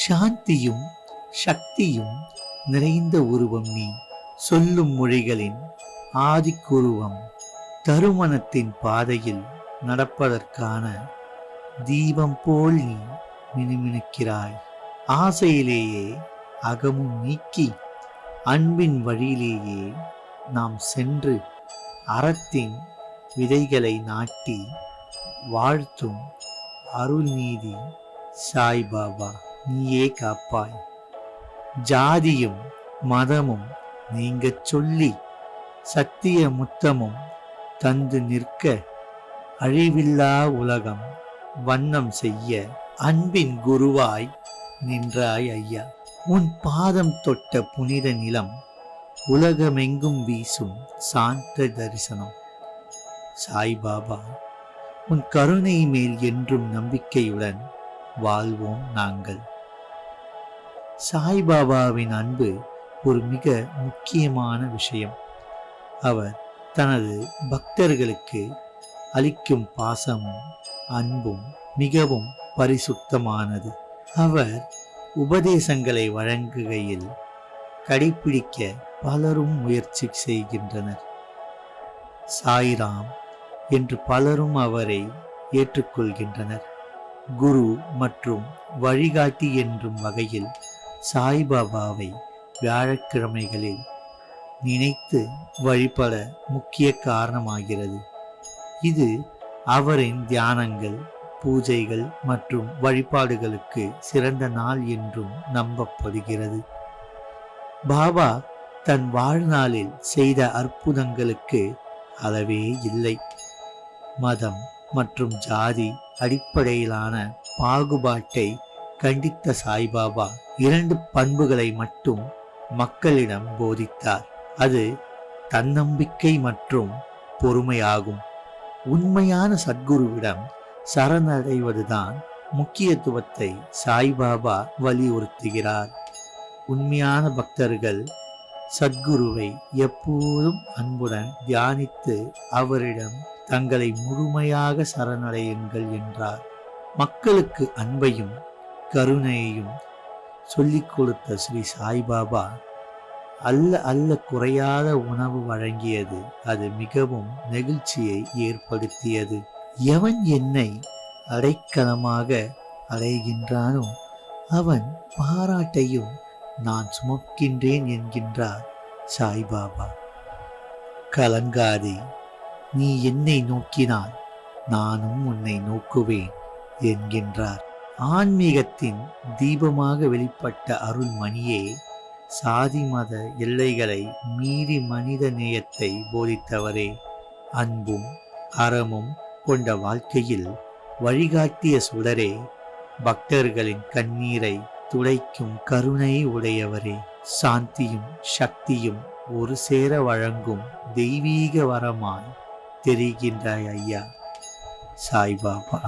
சாந்தியும் சக்தியும் நிறைந்த உருவம் நீ. சொல்லும் மொழிகளின் ஆதிக்குருவம் தருமணத்தின் பாதையில் நடப்பதற்கான தீபம் போல் நீ மினுமினுக்கிறாய். ஆசையிலேயே அகமும் நீக்கி அன்பின் வழியிலேயே நாம் சென்று அறத்தின் விதைகளை நாட்டி வாழ்த்தும் அருள்நீதி சாய்பாபா. நீயே காப்பாய். ஜாதியும் மதமும் நீங்கச் சொல்லி சத்திய முத்தமும் தந்து நிற்க அழிவில்லா உலகம் வண்ணம் செய்ய அன்பின் குருவாய் நின்றாய் ஐயா. உன் பாதம் தொட்ட புனித நிலம் உலகமெங்கும் வீசும் சாந்த தரிசனம். சாய்பாபா உன் கருணை மேல் என்றும் நம்பிக்கையுடன் வாழ்வோம் நாங்கள். சாய்பாபாவின் அன்பு ஒரு மிக முக்கியமான விஷயம். அவர் தனது பக்தர்களுக்கு அளிக்கும் பாசமும் அன்பும் மிகவும் பரிசுத்தமானது. அவர் உபதேசங்களை வழங்குகையில் கடைபிடிக்க பலரும் முயற்சி செய்கின்றனர். சாய்ராம் என்று பலரும் அவரை ஏற்றுக்கொள்கின்றனர். குரு மற்றும் வழிகாட்டி என்றும் வகையில் சாய்பாபாவை வியாழக்கிழமைகளில் நினைத்து வழிபட முக்கிய காரணமாகிறது. இது அவரின் தியானங்கள் பூஜைகள் மற்றும் வழிபாடுகளுக்கு சிறந்த நாள் என்றும் நம்பப்படுகிறது. பாபா தன் வாழ்நாளில் செய்த அற்புதங்களுக்கு அளவே இல்லை. மதம் மற்றும் ஜாதி அடிப்படையிலான பாகுபாட்டை கண்டித்த சாய்பாபா இரண்டு பண்புகளை மட்டும் மக்களிடம் போதித்தார். அது தன்னம்பிக்கை மற்றும் பொறுமையாகும். உண்மையான சத்குருவிடம் சரணடைவதுதான் முக்கியத்துவத்தை சாய்பாபா வலியுறுத்துகிறார். உண்மையான பக்தர்கள் சத்குருவை எப்போதும் அன்புடன் தியானித்து அவரிடம் தங்களை முழுமையாக சரணடையுங்கள் என்றார். மக்களுக்கு அன்பையும் கருணையையும் சொல்லிக் கொடுத்த ஸ்ரீ சாய்பாபா அல்ல அல்ல குறையாத உணவு வழங்கியது. அது மிகவும் நெகிழ்ச்சியை ஏற்படுத்தியது. எவன் என்னை அடைக்கலமாக அடைகின்றானோ அவன் பாராட்டையும் நான் சுமக்கின்றேன் என்கின்றார் சாய்பாபா. கலங்காதே நீ என்னை நோக்கினால் நானும் உன்னை நோக்குவேன் என்கின்றார். ஆன்மீகத்தின் தீபமாக வெளிப்பட்ட அருள்மணியே சாதி மத எல்லைகளை மீறி மனித நேயத்தை போதித்தவரே அன்பும் அறமும் கொண்ட வாழ்க்கையில் வழிகாட்டிய சுடரே பக்தர்களின் கண்ணீரை துடைக்கும் கருணை உடையவரே. சாந்தியும் சக்தியும் ஒரு சேர வழங்கும் தெய்வீக வரமாய் தெரிகின்றாய் ஐயா. சாய்பாபா.